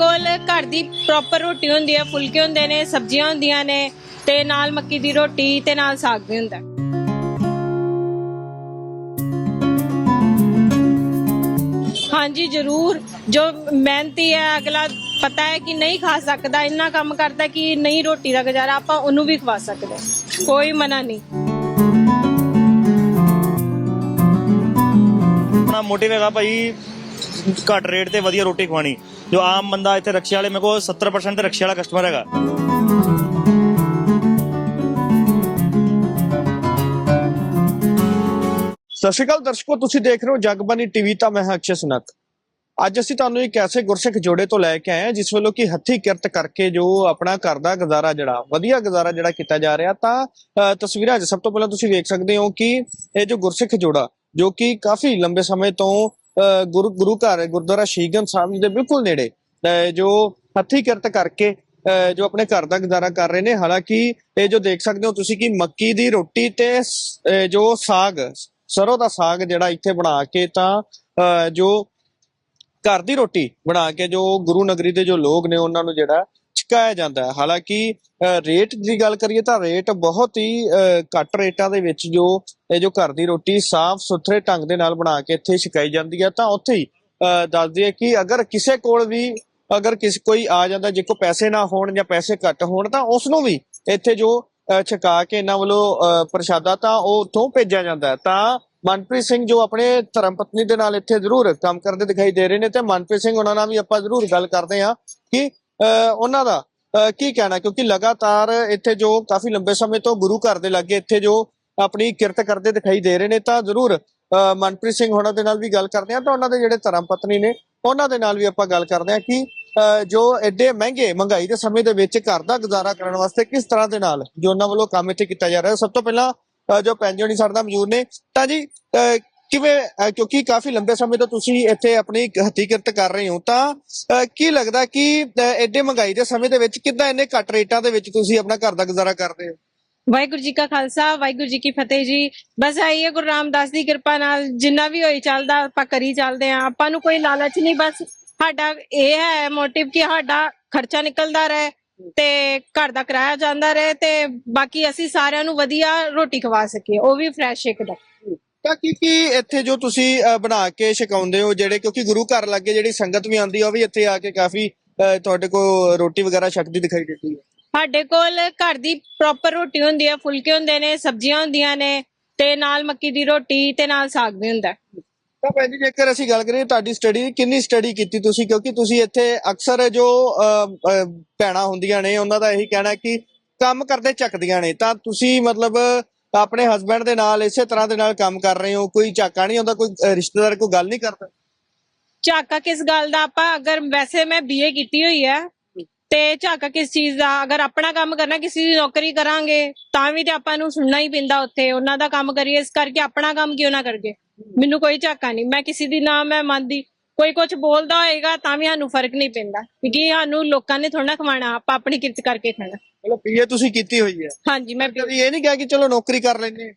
ਕੋਲ ਘਰ ਦੀ ਪ੍ਰੋਪਰ ਰੋਟੀ ਹੁੰਦੀ ਹੈ ਫੁਲਕੇ ਹੁੰਦੇ ਨੇ, ਸਬਜ਼ੀਆਂ ਹੁੰਦੀਆਂ ਨੇ, ਤੇ ਨਾਲ ਮੱਕੀ ਦੀ ਰੋਟੀ ਤੇ ਨਾਲ ਸਾਗ ਵੀ ਹੁੰਦਾ। ਹਾਂਜੀ, ਜ਼ਰੂਰ। ਜੋ ਮਿਹਨਤੀ ਹੈ, ਅਗਲਾ ਪਤਾ ਹੈ ਕਿ ਨਹੀਂ ਖਾ ਸਕਦਾ, ਇੰਨਾ ਕੰਮ ਕਰਦਾ ਕਿ ਨਹੀਂ ਰੋਟੀ ਦਾ ਗੁਜ਼ਾਰਾ ਆਪਾਂ ਉਹਨੂੰ ਵੀ ਖਵਾ ਸਕਦੇ ਕੋਈ ਮਨਾ ਨਹੀਂ। ਆਪਣਾ ਮੋਟਿਵ ਹੈਗਾ ਭਾਈ ਘੱਟ ਰੇਟ ਤੇ ਵਧੀਆ ਰੋਟੀ ਖਵਾਣੀ ਜੋ ਆਮ ਬੰਦਾ ਇੱਥੇ ਰਕਸ਼ੇ ਵਾਲੇ, ਮੇਰੇ ਕੋਲ 70% ਤੇ ਰਕਸ਼ੇ ਵਾਲਾ ਕਸਟਮਰ ਹੈਗਾ। ਸਤਿ ਸ਼੍ਰੀ ਅਕਾਲ ਦਰਸ਼ਕੋ, ਤੁਸੀਂ ਦੇਖ ਰਹੇ ਹੋ ਜਗਬਾਨੀ ਟੀਵੀ ਤਾਂ ਮੈਂ ਹਾਂ ਅਕਸ਼ੇ ਸੁਨਕ ਅੱਜ ਅਸੀਂ ਤੁਹਾਨੂੰ ਇੱਕ ਐਸੇ ਗੁਰਸਿੱਖ ਜੋੜੇ ਤੋਂ ਲੈ ਕੇ ਆਏ ਹਾਂ, ਜਿਸ ਵੱਲੋਂ ਕਿ ਹੱਥੀ ਕਿਰਤ ਕਰਕੇ ਜੋ ਆਪਣਾ ਘਰ ਦਾ ਗੁਜ਼ਾਰਾ ਜਿਹੜਾ, ਵਧੀਆ ਗੁਜ਼ਾਰਾ ਜਿਹੜਾ ਕੀਤਾ ਜਾ ਰਿਹਾ, ਤਾਂ ਤਸਵੀਰਾਂ 'ਚ ਸਭ ਤੋਂ ਪਹਿਲਾਂ ਤੁਸੀਂ ਵੇਖ ਸਕਦੇ ਹੋ ਕਿ ਇਹ ਜੋ ਗੁਰਸਿੱਖ ਜੋੜਾ, ਜੋ ਕਿ ਕਾਫੀ ਲੰਬੇ ਸਮੇਂ ਤੋਂ ਗੁਰੂ ਗੁਰੂ ਘਰ ਗੁਰਦੁਆਰਾ ਸ਼ੀਗੰਜ ਸਾਹਿਬ ਜੀ ਦੇ ਬਿਲਕੁਲ ਨੇੜੇ। ਜੋ ਹੱਥੀ ਕਿਰਤ ਕਰਕੇ ਜੋ ਆਪਣੇ ਘਰ ਦਾ ਗੁਜ਼ਾਰਾ ਕਰ ਰਹੇ ਨੇ ਹਾਲਾਂਕਿ ਇਹ ਜੋ ਦੇਖ ਸਕਦੇ ਹੋ ਤੁਸੀਂ ਕਿ ਮੱਕੀ ਦੀ ਰੋਟੀ ਤੇ ਜੋ ਸਾਗ ਸਰੋਂ ਦਾ ਸਾਗ ਜਿਹੜਾ ਇੱਥੇ ਬਣਾ ਕੇ ਤਾਂ ਅ, ਜੋ ਘਰ ਦੀ ਰੋਟੀ ਬਣਾ ਕੇ ਜੋ ਗੁਰੂ ਨਗਰੀ ਦੇ ਜੋ ਲੋਕ ਨੇ ਉਹਨਾਂ ਨੂੰ ਜਿਹੜਾ ਛਕਾਇਆ ਜਾਂਦਾ ਹੈ। ਹਾਲਾਂਕਿ ਅ, ਰੇਟ ਦੀ ਗੱਲ ਕਰੀਏ ਤਾਂ ਰੇਟ ਬਹੁਤ ਹੀ ਘੱਟ ਰੇਟਾਂ ਦੇ ਵਿੱਚ ਜੋ ਇਹ ਜੋ ਘਰ ਦੀ ਰੋਟੀ ਸਾਫ਼ ਸੁਥਰੇ ਢੰਗ ਦੇ ਨਾਲ ਬਣਾ ਕੇ ਇੱਥੇ ਛਕਾਈ ਜਾਂਦੀ ਹੈ ਤਾਂ ਉੱਥੇ ਹੀ ਅ, ਦੱਸ ਕਿ ਅਗਰ ਕਿਸੇ ਕੋਲ ਵੀ ਅਗਰ ਕਿਸ ਕੋਈ ਆ ਜਾਂਦਾ ਜੇ ਕੋ ਪੈਸੇ ਨਾ ਹੋਣ ਜਾਂ ਪੈਸੇ ਘੱਟ ਹੋਣ ਤਾਂ ਉਸ ਨੂੰ ਵੀ ਇੱਥੇ ਜੋ ਛਕਾ ਕੇ ਇਹਨਾਂ ਵੱਲੋਂ ਅ, ਪ੍ਰਸ਼ਾਦਾ ਤਾਂ ਉਹ ਉੱਥੋਂ ਭੇਜਿਆ ਜਾਂਦਾ ਹੈ। ਤਾਂ ਮਨਪ੍ਰੀਤ ਸਿੰਘ ਜੋ ਆਪਣੇ ਧਰਮ ਪਤਨੀ ਦੇ ਨਾਲ ਇੱਥੇ ਜ਼ਰੂਰ ਕੰਮ ਕਰਦੇ ਦਿਖਾਈ ਦੇ ਰਹੇ ਨੇ ਤੇ ਮਨਪ੍ਰੀਤ ਸਿੰਘ ਉਹਨਾਂ ਨਾਲ ਵੀ ਆਪਾਂ ਜ਼ਰੂਰ ਗੱਲ ਕਰਦੇ ਹਾਂ ਕਿ ਉਹਨਾਂ ਦਾ। ਕੀ ਕਹਿਣਾ? ਕਿਉਂਕਿ ਲਗਾਤਾਰ ਇੱਥੇ ਜੋ ਕਾਫੀ ਲੰਬੇ ਸਮੇਂ ਤੋਂ ਗੁਰੂ ਘਰ ਦੇ ਲਾਗੇ ਇੱਥੇ ਜੋ ਆਪਣੀ ਕਿਰਤ ਕਰਦੇ ਦਿਖਾਈ ਦੇ ਰਹੇ ਨੇ ਤਾਂ ਜ਼ਰੂਰ ਮਨਪ੍ਰੀਤ ਸਿੰਘ ਹੋਣਾ ਦੇ ਨਾਲ ਵੀ ਗੱਲ ਕਰਦੇ ਹਾਂ ਤਾਂ ਉਹਨਾਂ ਦੇ ਜਿਹੜੇ ਧਰਮ ਪਤਨੀ ਨੇ ਉਹਨਾਂ ਦੇ ਨਾਲ ਵੀ ਆਪਾਂ ਗੱਲ ਕਰਦੇ ਹਾਂ ਕਿ ਅ, ਜੋ ਐਡੇ ਮਹਿੰਗੇ ਮਹਿੰਗਾਈ ਦੇ ਸਮੇਂ ਦੇ ਵਿੱਚ ਘਰ ਦਾ ਗੁਜ਼ਾਰਾ ਕਰਨ ਵਾਸਤੇ ਕਿਸ ਤਰ੍ਹਾਂ ਦੇ ਨਾਲ ਜੋ ਉਹਨਾਂ ਵੱਲੋਂ ਕੰਮ ਇੱਥੇ ਕੀਤਾ ਜਾ ਰਿਹਾ ਸਭ ਤੋਂ ਪਹਿਲਾਂ ਜੋ ਪੈਂਜੋਨੀ ਸਾਡੇ ਨਾਲ ਮਜ਼ਦੂਰ ਨੇ ਤਾਂ ਜੀ ਅ, ਕਿਵੇਂ ਕਿਉਂਕਿ ਕਾਫੀ ਲੰਬੇ ਸਮੇਂ ਤੋਂ ਤੁਸੀਂ ਇੱਥੇ ਆਪਣੀ ਹੱਥੀਂ ਕਰ ਰਹੇ ਹੋ, ਤਾਂ ਕੀ ਲੱਗਦਾ ਕਿ ਐਡੇ ਮਹਿੰਗਾਈ ਦੇ ਸਮੇਂ ਦੇ ਵਿੱਚ ਕਿੱਦਾਂ ਇੰਨੇ ਘੱਟ ਰੇਟਾਂ ਦੇ ਵਿੱਚ ਤੁਸੀਂ ਆਪਣਾ ਘਰ ਦਾ ਗੁਜ਼ਾਰਾ ਕਰਦੇ ਹੋ? ਵਾਹਿਗੁਰੂ ਜੀ ਕਾ ਖਾਲਸਾ, ਵਾਹਿਗੁਰੂ ਜੀ ਕੀ ਫਤਿਹ ਜੀ। ਬਸ ਆਈ ਹੈ, ਗੁਰੂ ਰਾਮਦਾਸ ਦੀ ਕਿਰਪਾ ਨਾਲ ਜਿੰਨਾ ਵੀ ਹੋਈ ਚੱਲਦਾ, ਆਪਾਂ ਕਰੀ ਚੱਲਦੇ ਆ ਆਪਾਂ ਨੂੰ ਕੋਈ ਲਾਲਚ ਨਹੀਂ, ਬਸ ਸਾਡਾ ਇਹ ਹੈ ਮੋਟਿਵ ਕਿ ਸਾਡਾ ਖਰਚਾ ਨਿਕਲਦਾ ਰਹੇ ਤੇ ਘਰ ਦਾ ਕਿਰਾਇਆ ਜਾਂਦਾ ਰਹੇ ਤੇ ਬਾਕੀ ਅਸੀਂ ਸਾਰਿਆਂ ਨੂੰ ਵਧੀਆ ਰੋਟੀ ਖਵਾ ਸਕੀਏ, ਉਹ ਵੀ ਫਰੈਸ਼ ਇੱਕਦਮ ਤਾਂ ਕੀ ਕੀ ਇੱਥੇ ਜੋ ਤੁਸੀਂ ਅ, ਬਣਾ ਕੇ ਛਕਾਉਂਦੇ ਹੋ ਜਿਹੜੇ ਕਿਉਂਕਿ ਗੁਰੂ ਘਰ ਲੱਗੇ ਜਿਹੜੀ ਸੰਗਤ ਵੀ ਆਉਂਦੀ ਆ ਉਹ ਵੀ ਇੱਥੇ ਆ ਕੇ ਕਾਫੀ ਅ, ਤੁਹਾਡੇ ਕੋਲ ਰੋਟੀ ਵਗੈਰਾ ਛਕਦੀ ਦਿਖਾਈ ਦਿੰਦੀ ਹੈ। ਸਾਡੇ ਕੋਲ ਘਰ ਦੀ ਪ੍ਰੋਪਰ ਰੋਟੀ ਹੁੰਦੀ ਹੈ ਫੁਲਕੇ ਹੁੰਦੇ ਨੇ ਸਬਜ਼ੀਆਂ ਹੁੰਦੀਆਂ ਨੇ ਤੇ ਨਾਲ ਮੱਕੀ ਦੀ ਰੋਟੀ ਤੇ ਨਾਲ ਸਾਗ ਵੀ ਹੁੰਦਾ। ਹੈ। ਤਾਂ ਭੈਣ ਜੀ ਜੇਕਰ ਅਸੀਂ ਗੱਲ ਕਰੀਏ ਤੁਹਾਡੀ ਸਟੱਡੀ ਕਿੰਨੀ ਸਟੱਡੀ ਕੀਤੀ ਤੁਸੀਂ? ਕਿਉਂਕਿ ਤੁਸੀਂ ਇੱਥੇ ਅਕਸਰ ਜੋ ਅ, ਅ, ਭੈਣਾਂ ਹੁੰਦੀਆਂ ਨੇ ਉਹਨਾਂ ਦਾ ਇਹੀ ਕਹਿਣਾ ਕਿ ਕੰਮ ਕਰਦੇ ਚੱਕਦੀਆਂ ਨੇ। ਤਾਂ ਤੁਸੀਂ ਮਤਲਬ ਆਪਣੇ ਹਸਬੰਡ ਦੇ ਨਾਲ ਇਸੇ ਤਰ੍ਹਾਂ ਦੇ ਨਾਲ ਕੰਮ ਕਰ ਰਹੇ ਹੋ ਕੋਈ ਝਾਕਾ ਨਹੀਂ ਹੁੰਦਾ ਕੋਈ ਅ, ਰਿਸ਼ਤੇਦਾਰ ਕੋਈ ਗੱਲ ਨਹੀਂ ਕਰਦਾ? ਝਾਕਾ ਕਿਸ ਗੱਲ ਦਾ? ਆਪਾਂ ਅਗਰ ਵੈਸੇ ਮੈਂ ਬੀਏ ਕੀਤੀ ਹੋਈ ਹੈ ਤੇ ਝਾਕਾ ਕਿਸ ਚੀਜ਼ ਦਾ? ਅਗਰ ਆਪਣਾ ਕੰਮ ਕਰਨਾ ਕਿਸੇ ਦੀ ਨੌਕਰੀ ਕਰਾਂਗੇ ਤਾਂ ਵੀ ਤੇ ਆਪਾਂ ਨੂੰ ਸੁਣਨਾ ਹੀ ਪੈਂਦਾ ਉੱਥੇ। ਉਹਨਾਂ ਦਾ ਕੰਮ ਕਰੀਏ ਇਸ ਕਰਕੇ ਆਪਣਾ ਕੰਮ ਕਿਉਂ ਨਾ ਕਰਗੇ ਮੈਨੂੰ ਕੋਈ ਝਾਕਾ ਨਹੀਂ। ਮੈਂ ਕਿਸੇ ਦੀ ਨਾ ਮੈਂ ਮੰਨਦੀ। ਕੋਈ ਕੁਝ ਬੋਲਦਾ ਹੋਏਗਾ ਤਾਂ ਵੀ ਸਾਨੂੰ ਫ਼ਰਕ ਨਹੀਂ ਪੈਂਦਾ। ਕਿਉਂਕਿ ਸਾਨੂੰ ਲੋਕਾਂ ਨੇ ਥੋੜਾ ਖਵਾਣਾ ਆਪਾਂ ਆਪਣੀ ਕਿਰਤ ਕਰਕੇ ਖਾਣਾ। ਮਤਲਬ ਬੀਏ ਤੁਸੀਂ ਕੀਤੀ ਹੋਈ ਹੈ। ਹਾਂਜੀ ਮੈਂ ਕਦੀ ਇਹ ਨਹੀਂ ਕਿਹਾ ਕਿ ਚਲੋ ਨੌਕਰੀ ਕਰ ਲੈਂਦੇ ਹਾਂ।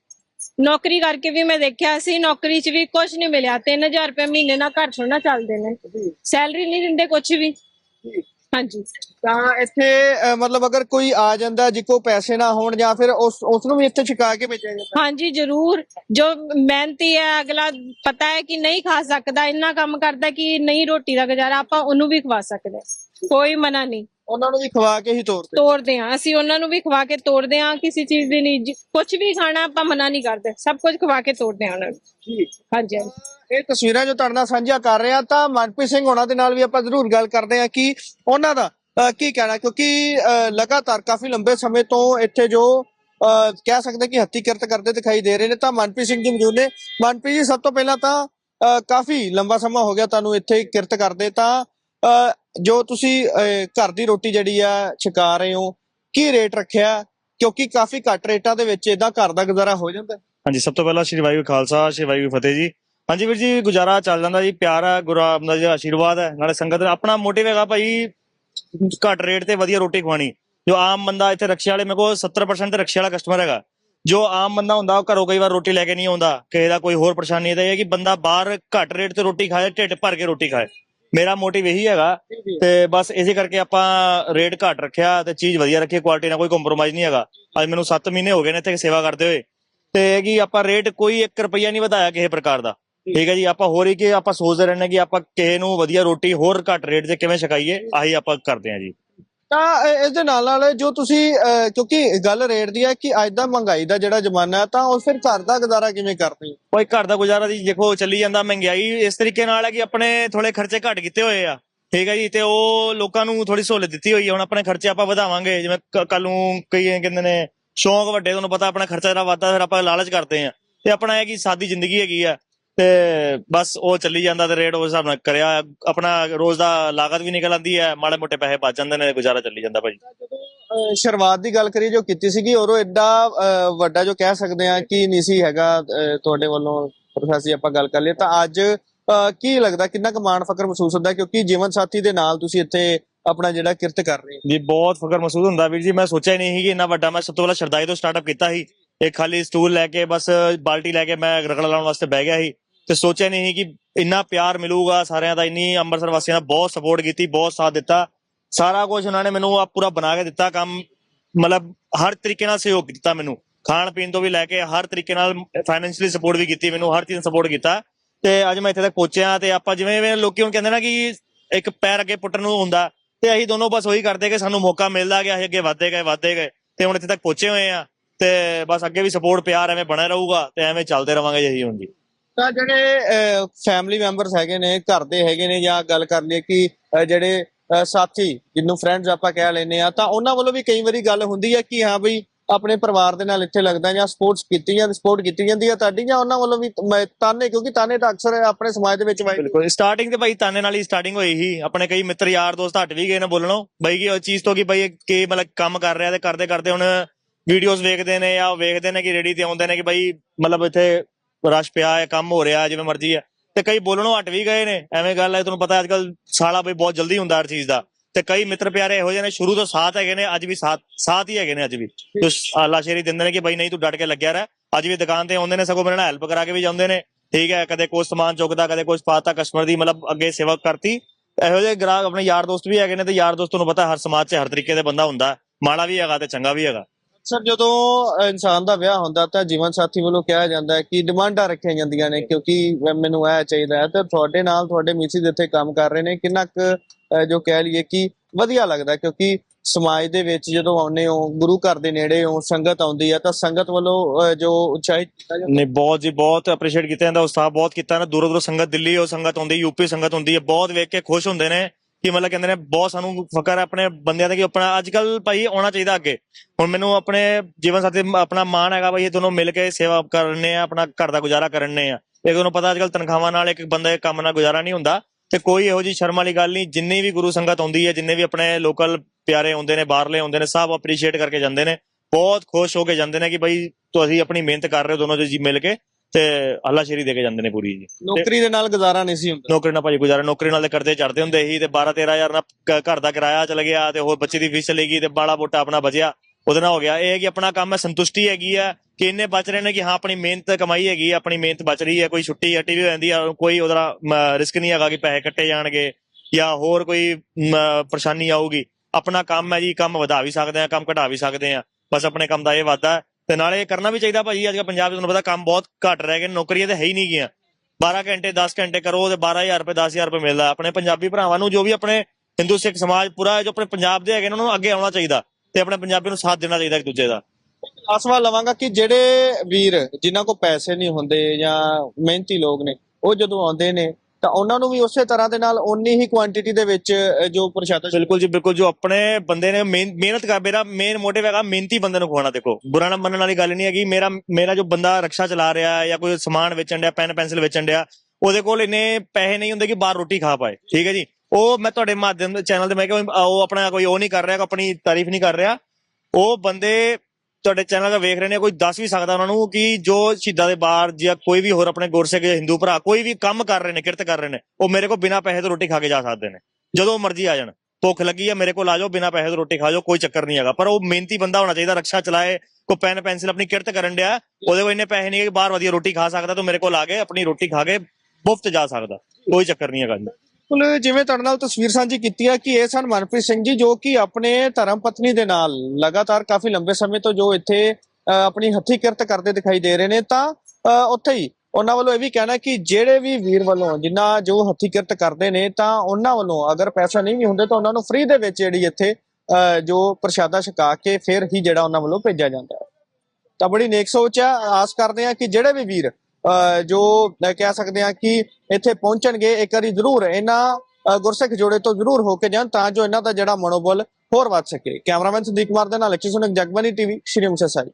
ਨੌਕਰੀ ਕਰਕੇ ਵੀ ਮੈਂ ਦੇਖਿਆ ਸੀ ਨੌਕਰੀ 'ਚ ਵੀ ਕੁਝ ਨਹੀਂ ਮਿਲਿਆ। 3000 ਰੁਪਏ ਮਹੀਨੇ ਨਾਲ ਘਰ ਥੋੜਾ ਚੱਲਦੇ ਨੇ। ਸੈਲਰੀ ਨਹੀਂ ਦਿੰਦੇ ਕੁਝ ਵੀ। ਹਾਂਜੀ। ਤਾਂ ਇੱਥੇ ਅ, ਮਤਲਬ ਅਗਰ ਕੋਈ ਆ ਜਾਂਦਾ ਜਿੱਕੋ ਪੈਸੇ ਨਾ ਹੋਣ ਜਾਂ ਫਿਰ ਉਸ ਉਸ ਨੂੰ ਵੀ ਇੱਥੇ ਛਕਾ ਕੇ ਭੇਜਿਆ ਜਾਂਦਾ। ਹਾਂਜੀ ਜ਼ਰੂਰ। ਜੋ ਮਿਹਨਤੀ ਹੈ ਅਗਲਾ ਪਤਾ ਹੈ ਕਿ ਨਹੀਂ ਖਾ ਸਕਦਾ ਇੰਨਾ ਕੰਮ ਕਰਦਾ ਕਿ ਨਹੀਂ ਰੋਟੀ ਦਾ ਗੁਜ਼ਾਰਾ ਆਪਾਂ ਉਹਨੂੰ ਵੀ ਖਵਾ ਸਕਦੇ ਹਾਂ। ਕੋਈ ਮਨਾ ਨਹੀਂ। ਉਹਨਾਂ ਨੂੰ ਵੀ ਖਵਾ ਕੇ ਹੀ ਤੋਰਦੇ। ਤੋੜਦੇ ਆ ਅਸੀਂ ਉਹਨਾਂ ਨੂੰ ਵੀ ਖਵਾ ਕੇ ਤੋੜਦੇ ਆ ਕਿਸੇ ਚੀਜ਼ ਦੀ ਨਹੀਂ। ਕੁਝ ਵੀ ਖਾਣਾ ਆਪਾਂ ਮਨਾ ਨਹੀਂ ਕਰਦੇ। ਸਭ ਕੁਝ ਖਵਾ ਕੇ ਤੋੜਦੇ ਆ ਉਹਨਾਂ ਨੂੰ। ਜੀ। ਹਾਂਜੀ ਹਾਂਜੀ। ਇਹ ਤਸਵੀਰਾਂ ਜੋ ਤੁਹਾਡੇ ਨਾਲ ਸਾਂਝਾ ਕਰ ਰਹੇ ਆ ਤਾਂ ਮਨਪ੍ਰੀਤ ਸਿੰਘ ਉਹਨਾਂ ਦੇ ਨਾਲ ਵੀ ਆਪਾਂ ਜ਼ਰੂਰ ਗੱਲ ਕਰਦੇ ਆ ਕਿ ਉਹਨਾਂ ਦਾ ਅ, ਕੀ ਕਹਿਣਾ? ਕਿਉਂਕਿ ਅ, ਲਗਾਤਾਰ ਕਾਫੀ ਲੰਬੇ ਸਮੇਂ ਤੋਂ ਇੱਥੇ ਜੋ ਅ, ਕਹਿ ਸਕਦੇ ਕਿ ਹੱਥੀ ਕਿਰਤ ਕਰਦੇ ਦਿਖਾਈ ਦੇ ਰਹੇ ਨੇ ਤਾਂ ਮਨਪ੍ਰੀਤ ਸਿੰਘ ਜੀ ਮੌਜੂਦ ਨੇ। ਮਨਪ੍ਰੀਤ ਜੀ ਸਭ ਤੋਂ ਪਹਿਲਾਂ ਤਾਂ ਅ, ਕਾਫੀ ਲੰਬਾ ਸਮਾਂ ਹੋ ਗਿਆ ਤੁਹਾਨੂੰ ਇੱਥੇ ਕਿਰਤ ਕਰਦੇ ਤਾਂ ਅ, ਜੋ ਤੁਸੀਂ ਘਰ ਦੀ ਰੋਟੀ ਜਿਹੜੀ ਆ, ਛਕਾ ਰਹੇ ਹੋ, ਕੀ ਰੇਟ ਰੱਖਿਆ? ਕਿਉਂਕਿ ਕਾਫੀ ਘੱਟ ਰੇਟਾਂ ਦੇ ਵਿੱਚ ਇਦਾਂ ਘਰ ਦਾ ਗੁਜ਼ਾਰਾ ਹੋ ਜਾਂਦਾ। ਹਾਂਜੀ, ਸਭ ਤੋਂ ਪਹਿਲਾਂ ਸ਼੍ਰੀ ਵਾਹਿਗੁਰੂ ਖਾਲਸਾ, ਸ਼੍ਰੀ ਵਾਹਿਗੁਰੂ ਫਤਿਹ ਜੀ। ਹਾਂਜੀ ਵੀਰ ਜੀ, ਗੁਜ਼ਾਰਾ ਚੱਲ ਜਾਂਦਾ ਜੀ, ਪਿਆਰ ਹੈ ਗੁਰੂ ਰਾਮਦਾਸ ਜੀ ਆਸ਼ੀਰਵਾਦ ਹੈ, ਨਾਲੇ ਸੰਗਤ ਆਪਣਾ ਮੋਟਿਵ ਹੈਗਾ ਭਾਈ, ਘੱਟ ਰੇਟ ਤੇ ਵਧੀਆ ਰੋਟੀ ਖਵਾਣੀ ਜੋ ਆਮ ਬੰਦਾ ਇੱਥੇ ਰਕਸ਼ੇ ਵਾਲੇ, ਮੇਰੇ ਕੋਲ 70% ਤੇ ਰਕਸ਼ੇ ਵਾਲਾ ਕਸਟਮਰ ਹੈਗਾ। ਜੋ ਆਮ ਬੰਦਾ ਹੁੰਦਾ, ਉਹ ਘਰੋਂ ਕਈ ਵਾਰ ਰੋਟੀ ਲੈ ਕੇ ਨਹੀਂ ਆਉਂਦਾ। ਕਿਸੇ ਦਾ ਕੋਈ ਹੋਰ ਪਰੇਸ਼ਾਨੀ ਹੈ ਤਾਂ ਇਹ ਕਿ ਬੰਦਾ ਬਾਹਰ ਘੱਟ ਰੇਟ ਤੇ ਰੋਟੀ ਖਾਏ, ਢਿੱਡ ਭਰ ਕੇ ਰੋਟੀ ਖਾਏ। ਮੇਰਾ ਮੋਟਿਵ ਇਹੀ ਹੈਗਾ ਤੇ ਬਸ ਇਸੇ ਕਰਕੇ ਆਪਾਂ ਰੇਟ ਘੱਟ ਰੱਖਿਆ ਤੇ ਚੀਜ਼ ਵਧੀਆ ਰੱਖੀ ਕੁਆਲਿਟੀ ਨਾਲ ਕੋਈ ਕੰਪਰੋਮਾਈਜ਼ ਨਹੀਂ ਹੈਗਾ। ਅੱਜ ਮੈਨੂੰ 7 ਮਹੀਨੇ ਹੋ ਗਏ ਨੇ ਇੱਥੇ ਸੇਵਾ ਕਰਦੇ ਹੋਏ। ਤੇ ਕੀ ਆਪਾਂ ਰੇਟ ਕੋਈ 1 ਰੁਪਈਆ ਨਹੀਂ ਵਧਾਇਆ ਕਿਸੇ ਪ੍ਰਕਾਰ ਦਾ। ਠੀਕ ਹੈ ਜੀ ਆਪਾਂ ਹੋਰ ਹੀ ਕਿ ਆਪਾਂ ਸੋਚਦੇ ਰਹਿੰਦੇ ਕਿ ਆਪਾਂ ਕਿਸੇ ਨੂੰ ਵਧੀਆ ਰੋਟੀ ਹੋਰ ਘੱਟ ਰੇਟ 'ਤੇ ਕਿਵੇਂ ਛਕਾਈਏ ਆਹੀ ਆਪਾਂ ਕਰਦੇ ਹਾਂ ਜੀ। ਤਾਂ ਇਸ ਦੇ ਨਾਲ ਨਾਲ ਜੋ ਤੁਸੀਂ ਕਿਉਂਕਿ ਗੱਲ ਰੇਟ ਦੀ ਹੈ ਕਿ ਅੱਜ ਦਾ ਮਹਿੰਗਾਈ ਦਾ ਜਿਹੜਾ ਜ਼ਮਾਨਾ ਹੈ, ਤਾਂ ਉਹ ਫਿਰ ਘਰ ਦਾ ਗੁਜ਼ਾਰਾ ਕਿਵੇਂ ਕਰਦੇ ਕੋਈ ਘਰ ਦਾ ਗੁਜ਼ਾਰਾ ਜੀ, ਦੇਖੋ ਚੱਲੀ ਜਾਂਦਾ ਮਹਿੰਗਾਈ, ਇਸ ਤਰੀਕੇ ਨਾਲ ਹੈ ਕਿ ਆਪਣੇ ਥੋੜੇ ਖਰਚੇ ਘੱਟ ਕੀਤੇ ਹੋਏ ਆ। ਠੀਕ ਹੈ ਜੀ, ਤੇ ਉਹ ਲੋਕਾਂ ਨੂੰ ਥੋੜੀ ਸਹੂਲਤ ਦਿੱਤੀ ਹੋਈ ਹੈ, ਹੁਣ ਆਪਣੇ ਖਰਚੇ ਆਪਾਂ ਵਧਾਵਾਂਗੇ, ਜਿਵੇਂ ਕੱਲ ਨੂੰ ਕਈ ਕਹਿੰਦੇ ਨੇ, ਸ਼ੌਂਕ ਵੱਡੇ, ਤੁਹਾਨੂੰ ਪਤਾ ਆਪਣਾ ਖਰਚਾ ਜਿਹੜਾ ਵੱਧਦਾ, ਫਿਰ ਆਪਾਂ ਲਾਲਚ ਕਰਦੇ ਆ ਤੇ ਆਪਣਾ ਇਹ ਕਿ ਸਾਦੀ ਜ਼ਿੰਦਗੀ ਹੈਗੀ ਆ। ਤੇ ਬਸ ਉਹ ਚੱਲੀ ਜਾਂਦਾ ਤੇ ਰੇਟ ਉਸ ਹਿਸਾਬ ਨਾਲ ਕਰਿਆ। ਆਪਣਾ ਰੋਜ਼ ਦਾ ਲਾਗਤ ਵੀ ਨਿਕਲ ਆਂਦੀ ਹੈ ਮਾੜੇ ਮੋਟੇ ਪੈਸੇ ਬਚ ਜਾਂਦੇ ਨੇ ਗੁਜ਼ਾਰਾ ਚੱਲੀ ਜਾਂਦਾ ਭਾਜੀ ਸ਼ੁਰੂਆਤ ਦੀ ਗੱਲ ਕਰੀ ਜੋ ਕੀਤੀ ਸੀਗੀ ਔਰ ਉਹ ਐਡਾ ਵੱਡਾ ਜੋ ਕਹਿ ਸਕਦੇ ਆ ਕਿ ਨਹੀਂ ਸੀ ਹੈਗਾ ਤੁਹਾਡੇ ਵੱਲੋਂ ਪ੍ਰੋਫੈਸਰ ਆਪਾਂ ਗੱਲ ਕਰ ਲਈਏ ਤਾਂ ਅੱਜ ਕੀ ਲੱਗਦਾ ਕਿੰਨਾ ਕੁ ਮਾਣ ਫਖਰ ਮਹਿਸੂਸ ਹੁੰਦਾ? ਕਿਉਂਕਿ ਜੀਵਨ ਸਾਥੀ ਦੇ ਨਾਲ ਤੁਸੀਂ ਇੱਥੇ ਆਪਣਾ ਜਿਹੜਾ ਕਿਰਤ ਕਰ ਰਹੇ ਹੋ। ਜੀ ਬਹੁਤ ਫਖਰ ਮਹਿਸੂਸ ਹੁੰਦਾ ਵੀਰ ਜੀ। ਮੈਂ ਸੋਚਿਆ ਹੀ ਨਹੀਂ ਸੀ ਕਿ ਇੰਨਾ ਵੱਡਾ ਮੈਂ ਸਭ ਤੋਂ ਪਹਿਲਾਂ ਸ਼ਰਦਾਈ ਤੋਂ ਸਟਾਰਟਅਪ ਕੀਤਾ ਸੀ। ਇਹ ਖਾਲੀ ਸਟੂਲ ਲੈ ਕੇ ਬਸ ਬਾਲਟੀ ਲੈ ਕੇ ਮੈਂ ਰਗੜਾ ਲਾਉਣ ਵਾਸਤੇ ਬਹਿ ਗਿਆ ਸੀ ਤੇ ਸੋਚਿਆ ਨਹੀਂ ਸੀ ਕਿ ਇੰਨਾ ਪਿਆਰ ਮਿਲੂਗਾ ਸਾਰਿਆਂ ਦਾ, ਇੰਨੀ ਅੰਮ੍ਰਿਤਸਰ ਵਾਸੀਆਂ ਦਾ ਬਹੁਤ ਸਪੋਰਟ ਕੀਤੀ, ਬਹੁਤ ਸਾਥ ਦਿੱਤਾ। ਸਾਰਾ ਕੁਝ ਉਹਨਾਂ ਨੇ ਮੈਨੂੰ ਆ ਪੂਰਾ ਬਣਾ ਕੇ ਦਿੱਤਾ ਕੰਮ। ਮਤਲਬ ਹਰ ਤਰੀਕੇ ਨਾਲ ਸਹਿਯੋਗ ਦਿੱਤਾ ਮੈਨੂੰ। ਖਾਣ ਪੀਣ ਤੋਂ ਵੀ ਲੈ ਕੇ ਹਰ ਤਰੀਕੇ ਨਾਲ ਫਾਈਨੈਂਸ਼ੀਅਲੀ ਸਪੋਰਟ ਵੀ ਕੀਤੀ ਮੈਨੂੰ, ਹਰ ਚੀਜ਼ ਸਪੋਰਟ ਕੀਤਾ। ਤੇ ਅੱਜ ਮੈਂ ਇੱਥੇ ਤੱਕ ਪਹੁੰਚਿਆ ਤੇ ਆਪਾਂ ਜਿਵੇਂ ਜਿਵੇਂ ਲੋਕੀ ਹੁਣ ਕਹਿੰਦੇ ਨਾ ਕਿ ਇੱਕ ਪੈਰ ਅੱਗੇ ਪੁੱਟਣ ਨੂੰ ਹੁੰਦਾ, ਤੇ ਅਸੀਂ ਦੋਨੋਂ ਬਸ ਉਹੀ ਕਰਦੇ ਕਿ ਸਾਨੂੰ ਮੌਕਾ ਮਿਲਦਾ ਗਿਆ, ਅਸੀਂ ਅੱਗੇ ਵਧਦੇ ਗਏ ਵਧਦੇ ਗਏ। ਤੇ ਹੁਣ ਇੱਥੇ ਤੱਕ ਪਹੁੰਚੇ ਹੋਏ ਆ ਤੇ ਬਸ ਅੱਗੇ ਵੀ ਸਪੋਰਟ ਪਿਆਰ ਐਵੇਂ ਬਣਿਆ ਰਹੂਗਾ ਤੇ ਐਵੇਂ ਚੱਲਦੇ ਰਵਾਂਗੇ ਜੀ ਅਸੀਂ ਹੁਣ ਜੀ। ਤਾਂ ਜਿਹੜੇ ਫੈਮਿਲੀ ਮੈਂਬਰਸ ਹੈਗੇ ਨੇ ਘਰ ਦੇ ਹੈਗੇ ਨੇ ਜਾਂ ਗੱਲ ਕਰ ਲਈਏ ਕਿ ਜਿਹੜੇ ਸਾਥੀ ਜਿਹਨੂੰ ਫਰੈਂਡਸ ਆਪਾਂ ਕਹਿ ਲੈਨੇ ਆ ਤਾਂ ਉਹਨਾਂ ਵੱਲੋਂ ਵੀ ਕਈ ਵਾਰੀ ਗੱਲ ਹੁੰਦੀ ਹੈ ਕਿ ਹਾਂ ਬਈ ਆਪਣੇ ਪਰਿਵਾਰ ਦੇ ਨਾਲ ਇੱਥੇ ਲੱਗਦਾ ਜਾਂ ਸਪੋਰਟਸ ਕੀਤੀ ਜਾਂ ਸਪੋਰਟ ਕੀਤੀ ਜਾਂਦੀ ਹੈ ਤੁਹਾਡੀ ਜਾਂ ਉਹਨਾਂ ਵੱਲੋਂ ਵੀ ਮ- ਤਾਨੇ ਕਿਉਂਕਿ ਤਾਨੇ ਤਾਂ ਅਕਸਰ ਆਪਣੇ ਸਮਾਜ ਦੇ ਵਿੱਚ ਵਾਈ ਬਿਲਕੁਲ ਸਟਾਰਟਿੰਗ ਤੇ ਭਾਈ ਤਾਨੇ ਨਾਲ ਹੀ ਸਟਾਰਟਿੰਗ ਹੋਈ ਸੀ। ਆਪਣੇ ਕਈ ਮਿੱਤਰ ਯਾਰ ਦੋਸਤ ਹਟ ਵੀ ਗਏ ਨੇ ਬੋਲਣੋਂ। ਬਈ ਕਿ ਉਹ ਚੀਜ਼ ਤੋਂ ਕਿ ਬਈ ਇਹ ਕੀ ਮਤਲਬ ਕੰਮ ਕਰ ਰਿਹਾ ਤੇ ਕਰਦੇ ਕਰਦੇ ਹੁਣ ਵੀਡੀਓਜ਼ ਵੇਖਦੇ ਨੇ ਜਾਂ ਵੇਖਦੇ ਨੇ ਕਿ ਰੇੜੀ ਤੇ ਆਉਂਦੇ ਨੇ ਕਿ ਬਈ ਮਤਲਬ ਇੱਥੇ ਰਸ਼ ਪਿਆ ਹੈ, ਕੰਮ ਹੋ ਰਿਹਾ ਜਿਵੇਂ ਮਰਜ਼ੀ ਹੈ। ਤੇ ਕਈ ਬੋਲਣੋਂ ਹਟ ਵੀ ਗਏ ਨੇ। ਐਵੇਂ ਗੱਲ ਹੈ, ਤੁਹਾਨੂੰ ਪਤਾ ਅੱਜ ਕੱਲ ਸਾਲਾ ਬਈ ਬਹੁਤ ਜਲਦੀ ਹੁੰਦਾ ਹਰ ਚੀਜ਼ ਦਾ। ਤੇ ਕਈ ਮਿੱਤਰ ਪਿਆਰੇ ਇਹੋ ਜਿਹੇ ਨੇ, ਸ਼ੁਰੂ ਤੋਂ ਸਾਥ ਹੈਗੇ ਨੇ, ਅੱਜ ਵੀ ਸਾਥ ਸਾਥ ਹੀ ਹੈਗੇ ਨੇ ਅੱਜ ਵੀ। ਜੋ ਆਲਾ ਸ਼ੇਰੀ ਦਿੰਦੇ ਨੇ ਕਿ ਬਈ ਨਹੀਂ ਤੂੰ ਡਟ ਕੇ ਲੱਗਿਆ ਰਹਿ। ਅੱਜ ਵੀ ਦੁਕਾਨ ਤੇ ਆਉਂਦੇ ਨੇ, ਸਗੋਂ ਮੇਰੇ ਨਾਲ ਹੈਲਪ ਕਰਾ ਕੇ ਵੀ ਜਾਂਦੇ ਨੇ। ਠੀਕ ਹੈ, ਕਦੇ ਕੋਈ ਸਮਾਨ ਚੁੱਕਦਾ, ਕਦੇ ਕੁਝ ਪਾਤਾ ਕਸਟਮਰ ਦੀ ਮਤਲਬ ਅੱਗੇ ਸੇਵਾ ਕਰਤੀ। ਇਹੋ ਜਿਹੇ ਗ੍ਰਾਹਕ, ਆਪਣੇ ਯਾਰ ਦੋਸਤ ਵੀ ਹੈਗੇ ਨੇ ਤੇ ਯਾਰ ਦੋਸਤ ਤੁਹਾਨੂੰ ਪਤਾ ਹਰ ਸਮਾਜ 'ਚ ਹਰ ਤਰੀਕੇ ਦੇ ਬੰਦਾ ਹੁੰਦਾ। ਮਾੜਾ ਵੀ ਹੈਗਾ ਤੇ ਚੰਗਾ ਵੀ ਹੈਗਾ। ਸਰ, ਜਦੋਂ ਇਨਸਾਨ ਦਾ ਵਿਆਹ ਹੁੰਦਾ ਤਾਂ ਜੀਵਨ ਸਾਥੀ ਵੱਲੋਂ ਕਿਹਾ ਜਾਂਦਾ ਹੈ ਕਿ ਡਿਮਾਂਡਾਂ ਰੱਖੀਆਂ ਜਾਂਦੀਆਂ ਨੇ, ਕਿਉਂਕਿ ਮੈਨੂੰ ਇਹ ਚਾਹੀਦਾ ਹੈ ਤੇ ਤੁਹਾਡੇ ਨਾਲ ਤੁਹਾਡੇ ਮਿਸਿਸ ਇੱਥੇ ਕੰਮ ਕਰ ਰਹੇ ਨੇ, ਕਿੰਨਾ ਕੁ ਜੋ ਕਹਿ ਲਈਏ ਕਿ ਵਧੀਆ ਲੱਗਦਾ ਕਿਉਂਕਿ ਸਮਾਜ ਦੇ ਵਿੱਚ ਜਦੋਂ ਆਉਂਦੇ ਹੋ, ਗੁਰੂ ਘਰ ਦੇ ਨੇੜੇ ਹੋ, ਸੰਗਤ ਆਉਂਦੀ ਹੈ, ਤਾਂ ਸੰਗਤ ਵੱਲੋਂ ਜੋ ਉਤਸ਼ਾਹਿਤ ਨੇ ਬਹੁਤ ਜੀ, ਬਹੁਤ ਅਪਰੀਸ਼ੀਏਟ ਕੀਤਾ ਜਾਂਦਾ, ਉਸਤਾਦ ਬਹੁਤ ਕੀਤਾ ਨਾ ਦੂਰੋਂ ਦੂਰੋਂ ਸੰਗਤ ਦਿੱਲੀ ਉਹ ਸੰਗਤ ਆਉਂਦੀ ਯੂਪੀ ਸੰਗਤ ਹੁੰਦੀ ਹੈ, ਬਹੁਤ ਵੇਖ ਕੇ ਖੁਸ਼ ਹੁੰਦੇ ਨੇ। ਕਿ ਮਤਲਬ ਕਹਿੰਦੇ ਨੇ, ਬਹੁਤ ਸਾਨੂੰ ਫਕਰ ਹੈ ਆਪਣੇ ਬੰਦਿਆਂ ਤੇ ਕਿ ਆਪਣਾ ਅੱਜ ਕੱਲ ਭਾਈ ਆਉਣਾ ਚਾਹੀਦਾ ਅੱਗੇ। ਹੁਣ ਮੈਨੂੰ ਆਪਣੇ ਜੀਵਨ ਸਾਥੀ ਆਪਣਾ ਮਾਣ ਹੈਗਾ ਭਾਈ ਇਹ ਦੋਨੋਂ ਮਿਲ ਕੇ ਸੇਵਾ ਕਰਨੇ ਆ, ਆਪਣਾ ਘਰ ਦਾ ਗੁਜ਼ਾਰਾ ਕਰਨੇ ਆ। ਇਹ ਤੁਹਾਨੂੰ ਪਤਾ ਅੱਜ ਕੱਲ ਤਨਖਾਹਾਂ ਨਾਲ ਇੱਕ ਬੰਦੇ ਕੰਮ ਨਾਲ ਗੁਜ਼ਾਰਾ ਨਹੀਂ ਹੁੰਦਾ। ਤੇ ਕੋਈ ਇਹੋ ਜੀ ਸ਼ਰਮ ਵਾਲੀ ਗੱਲ ਨਹੀਂ, ਜਿੰਨੀ ਵੀ ਗੁਰੂ ਸੰਗਤ ਆਉਂਦੀ ਹੈ, ਜਿੰਨੇ ਵੀ ਆਪਣੇ ਲੋਕਲ ਪਿਆਰੇ ਆਉਂਦੇ ਨੇ, ਬਾਹਰਲੇ ਆਉਂਦੇ ਨੇ, ਸਭ ਅਪਰੀਸ਼ੀਏਟ ਕਰਕੇ ਜਾਂਦੇ ਨੇ। ਬਹੁਤ ਖੁਸ਼ ਹੋ ਕੇ ਜਾਂਦੇ ਨੇ ਕਿ ਭਾਈ ਤੁਸੀਂ ਆਪਣੀ ਮਿਹਨਤ ਕਰ ਰਹੇ ਹੋ ਦੋਨੋਂ ਜੀ ਮਿਲ ਕੇ। ਤੇ ਅੱਲਾ ਸ਼ੇਰੀ ਦੇ ਕੇ ਜਾਂਦੇ ਨੇ ਪੂਰੀ ਜੀ। ਨੌਕਰੀ ਦੇ ਨਾਲ ਗੁਜ਼ਾਰਾ ਨਹੀਂ ਸੀ ਹੁੰਦਾ। ਨੌਕਰੀ ਨਾਲ ਭਾਜੀ ਗੁਜ਼ਾਰਾ ਨੌਕਰੀ ਨਾਲ ਤੇ ਕਰਜ਼ੇ ਚੜਦੇ ਹੁੰਦੇ ਸੀ ਤੇ 12 13000 ਨਾਲ ਘਰ ਦਾ ਕਿਰਾਇਆ ਚਲ ਗਿਆ ਤੇ ਹੋਰ ਬੱਚੇ ਦੀ ਫੀਸ ਚਲੀ ਗਈ ਤੇ ਬਾਲਾ ਬੋਟਾ ਆਪਣਾ ਬਚਿਆ। ਉਹਦੇ ਨਾਲ ਹੋ ਗਿਆ। ਇਹ ਹੈ ਕਿ ਆਪਣਾ ਕੰਮ ਹੈ ਸੰਤੁਸ਼ਟੀ ਹੈਗੀ ਆ ਕਿ ਇੰਨੇ ਬਚ ਰਹੇ ਨੇ ਕਿ ਹਾਂ ਆਪਣੀ ਮਿਹਨਤ ਕਮਾਈ ਹੈਗੀ ਆਪਣੀ ਮਿਹਨਤ ਬਚ ਰਹੀ ਹੈ। ਕੋਈ ਛੁੱਟੀ ਹੱਟੀ ਵੀ ਹੋ ਜਾਂਦੀ ਆ ਕੋਈ ਉਹਦਾ ਰਿਸਕ ਨਹੀਂ ਹੈਗਾ ਕਿ ਪੈਸੇ ਕੱਟੇ ਜਾਣਗੇ ਜਾਂ ਹੋਰ ਕੋਈ ਪਰੇਸ਼ਾਨੀ ਆਊਗੀ। ਆਪਣਾ ਕੰਮ ਹੈ ਜੀ ਕੰਮ ਵਧਾ ਵੀ ਸਕਦੇ ਆ ਕੰਮ ਘਟਾ ਵੀ ਸਕਦੇ ਆ ਬਸ ਆਪਣੇ ਕੰਮ ਦਾ ਇਹ ਹੈ। ਤੇ ਨਾਲੇ ਇਹ ਕਰਨਾ ਵੀ ਚਾਹੀਦਾ ਭਾਜੀ, ਅੱਜ ਕੱਲ੍ਹ ਪੰਜਾਬ 'ਚ ਤੁਹਾਨੂੰ ਪਤਾ ਕੰਮ ਬਹੁਤ ਘੱਟ ਰਹਿ ਗਏ, ਨੌਕਰੀਆਂ ਤੇ ਹੈ ਹੀ ਨਹੀਂ ਗਈਆਂ 12 ਘੰਟੇ 10 ਘੰਟੇ ਕਰੋ ਤੇ 12000 ਰੁਪਏ 10000 ਰੁਪਏ ਮਿਲਦਾ। ਆਪਣੇ ਪੰਜਾਬੀ ਭਰਾਵਾਂ ਨੂੰ ਜੋ ਵੀ ਆਪਣੇ ਹਿੰਦੂ, ਸਿੱਖ ਸਮਾਜ ਪੂਰਾ ਜੋ ਆਪਣੇ ਪੰਜਾਬ ਦੇ ਹੈਗੇ ਉਹਨਾਂ ਨੂੰ ਅੱਗੇ ਆਉਣਾ ਚਾਹੀਦਾ ਤੇ ਆਪਣੇ ਪੰਜਾਬੀ ਨੂੰ ਸਾਥ ਦੇਣਾ ਚਾਹੀਦਾ ਇੱਕ ਦੂਜੇ ਦਾ। ਆਸਵਾ ਲਵਾਂਗਾ ਕਿ ਜਿਹੜੇ ਵੀਰ, ਜਿਨ੍ਹਾਂ ਕੋਲ ਪੈਸੇ ਨਹੀਂ ਹੁੰਦੇ ਜਾਂ ਮਿਹਨਤੀ ਲੋਕ ਨੇ, ਉਹ ਜਦੋਂ ਆਉਂਦੇ ਨੇ ਤਾਂ ਉਹਨਾਂ ਨੂੰ ਵੀ ਉਸੇ ਤਰ੍ਹਾਂ ਦੇ ਨਾਲ ਓਨੀ ਹੀ ਕੁਆਂਟੀਟੀ ਦੇ ਵਿੱਚ ਜੋ ਪ੍ਰਸ਼ਾਦਾ ਬਿਲਕੁਲ ਜੀ, ਬਿਲਕੁਲ ਜੋ ਆਪਣੇ ਬੰਦੇ ਨੇ ਮਿਹਨਤ ਕਰ, ਮੇਰਾ ਮੇਨ ਮੋਟਿਵ ਹੈਗਾ ਮਿਹਨਤੀ ਬੰਦੇ ਨੂੰ ਖਵਾਉਣਾ, ਦੇਖੋ। ਬੁਰਾ ਨਾ ਮੰਨਣ ਵਾਲੀ ਗੱਲ ਨਹੀਂ ਹੈਗੀ, ਮੇਰਾ ਮੇਰਾ ਜੋ ਬੰਦਾ ਰਕਸ਼ਾ ਚਲਾ ਰਿਹਾ ਹੈ ਜਾਂ ਕੋਈ ਸਮਾਨ ਵੇਚਣ ਡਿਆ ਪੈਨ ਪੈਨਸਿਲ ਵੇਚਣ ਡਿਆ, ਉਹਦੇ ਕੋਲ ਇੰਨੇ ਪੈਸੇ ਨਹੀਂ ਹੁੰਦੇ ਕਿ ਬਾਹਰ ਰੋਟੀ ਖਾ ਪਾਏ, ਠੀਕ ਹੈ ਜੀ? ਉਹ ਮੈਂ ਤੁਹਾਡੇ ਮਾਧਿਅਮ, ਚੈਨਲ ਤੇ ਮੈਂ ਕਿਹਾ, ਉਹ ਆਪਣਾ ਕੋਈ ਉਹ ਨਹੀਂ ਕਰ ਰਿਹਾ ਆਪਣੀ ਤਾਰੀਫ ਨਹੀਂ ਕਰ ਰਿਹਾ। ਉਹ ਬੰਦੇ ਤੁਹਾਡੇ ਚੈਨਲ ਦਾ ਵੇਖ ਰਹੇ ਨੇ, ਕੋਈ ਦੱਸ ਵੀ ਸਕਦਾ ਉਹਨਾਂ ਨੂੰ ਕਿ ਜੋ ਸ਼ਹੀਦਾਂ ਦੇ ਬਾਹਰ ਜਾਂ ਕੋਈ ਵੀ ਹੋਰ ਆਪਣੇ ਗੁਰਸਿੱਖ ਜਾਂ ਹਿੰਦੂ ਭਰਾ, ਕੋਈ ਵੀ ਕੰਮ ਕਰ ਰਹੇ ਨੇ, ਕਿਰਤ ਕਰ ਰਹੇ ਨੇ, ਉਹ ਮੇਰੇ ਕੋਲ ਬਿਨਾਂ ਪੈਸੇ ਤੋਂ ਰੋਟੀ ਖਾ ਕੇ ਜਾ ਸਕਦੇ ਨੇ। ਜਦੋਂ ਮਰਜ਼ੀ ਆ ਜਾਣ। ਭੁੱਖ ਲੱਗੀ ਹੈ ਮੇਰੇ ਕੋਲ ਆ ਜਾਓ, ਬਿਨਾਂ ਪੈਸੇ ਤੋਂ ਰੋਟੀ ਖਾ ਜਾਓ, ਕੋਈ ਚੱਕਰ ਨਹੀਂ ਹੈਗਾ। ਪਰ ਉਹ ਮਿਹਨਤੀ ਬੰਦਾ ਹੋਣਾ ਚਾਹੀਦਾ, ਰਕਸ਼ਾ ਚਲਾਏ ਕੋ ਪੈਨ ਪੈਨਸਿਲ ਆਪਣੀ ਕਿਰਤ ਕਰਨ ਡਿਆ, ਉਹਦੇ ਕੋਲ ਇੰਨੇ ਪੈਸੇ ਨਹੀਂ ਕਿ ਬਾਹਰ ਵਧੀਆ ਰੋਟੀ ਖਾ ਸਕਦਾ, ਤੂੰ ਮੇਰੇ ਕੋਲ ਆ ਕੇ ਆਪਣੀ ਰੋਟੀ ਖਾ ਕੇ ਮੁਫਤ ਜਾ ਸਕਦਾ। ਕੋਈ ਚੱਕਰ ਨਹੀਂ ਹੈਗਾ ਬਿਲਕੁਲ ਜਿਵੇਂ ਤੁਹਾਡੇ ਨਾਲ ਤਸਵੀਰ ਸਾਂਝੀ ਕੀਤੀ ਹੈ ਕਿ ਇਹ ਸਨ ਮਨਪ੍ਰੀਤ ਸਿੰਘ ਜੀ ਜੋ ਕਿ ਆਪਣੇ ਧਰਮ ਪਤਨੀ ਦੇ ਨਾਲ ਲਗਾਤਾਰ ਕਾਫੀ ਲੰਬੇ ਸਮੇਂ ਤੋਂ ਜੋ ਇੱਥੇ ਆਪਣੀ ਹੱਥੀ ਕਿਰਤ ਕਰਦੇ ਦਿਖਾਈ ਦੇ ਰਹੇ ਨੇ ਤਾਂ ਉੱਥੇ ਹੀ ਉਹਨਾਂ ਵੱਲੋਂ ਇਹ ਵੀ ਕਹਿਣਾ ਕਿ ਜਿਹੜੇ ਵੀ ਵੀਰ ਵੱਲੋਂ ਜਿੰਨਾ ਜੋ ਹੱਥੀ ਕਿਰਤ ਕਰਦੇ ਨੇ ਤਾਂ ਉਹਨਾਂ ਵੱਲੋਂ ਅਗਰ ਪੈਸਾ ਨਹੀਂ ਵੀ ਹੁੰਦੇ ਤਾਂ ਉਹਨਾਂ ਨੂੰ ਫ੍ਰੀ ਦੇ ਵਿੱਚ ਜਿਹੜੀ ਇੱਥੇ ਅ, ਜੋ ਪ੍ਰਸ਼ਾਦਾ ਛਕਾ ਕੇ ਫਿਰ ਹੀ ਜਿਹੜਾ ਉਹਨਾਂ ਵੱਲੋਂ ਭੇਜਿਆ ਜਾਂਦਾ ਹੈ। ਤਾਂ ਬੜੀ ਨੇਕ ਸੋਚ ਹੈ ਆਸ ਕਰਦੇ ਹਾਂ ਕਿ ਜਿਹੜੇ ਵੀ ਵੀਰ ਜੋ ਕਹਿ ਸਕਦੇ ਹਾਂ ਕਿ ਇੱਥੇ ਪਹੁੰਚਣਗੇ, ਇੱਕ ਵਾਰੀ ਜ਼ਰੂਰ ਇਹਨਾਂ ਗੁਰਸਿੱਖ ਜੋੜੇ ਤੋਂ ਜ਼ਰੂਰ ਹੋ ਕੇ ਜਾਣ ਤਾਂ ਜੋ ਇਹਨਾਂ ਦਾ ਜਿਹੜਾ ਮਨੋਬਲ ਹੋਰ ਵੱਧ ਸਕੇ। ਕੈਮਰਾਮੈਨ ਸੰਦੀਪ ਕੁਮਾਰ ਦੇ ਨਾਲ ਅਕਸ਼ੇ ਸੁਨਕ ਜਗਬਾਨੀ ਟੀਵੀ, ਸ਼੍ਰੀ ਮੁਕਤਸਰ ਸਾਹਿਬ।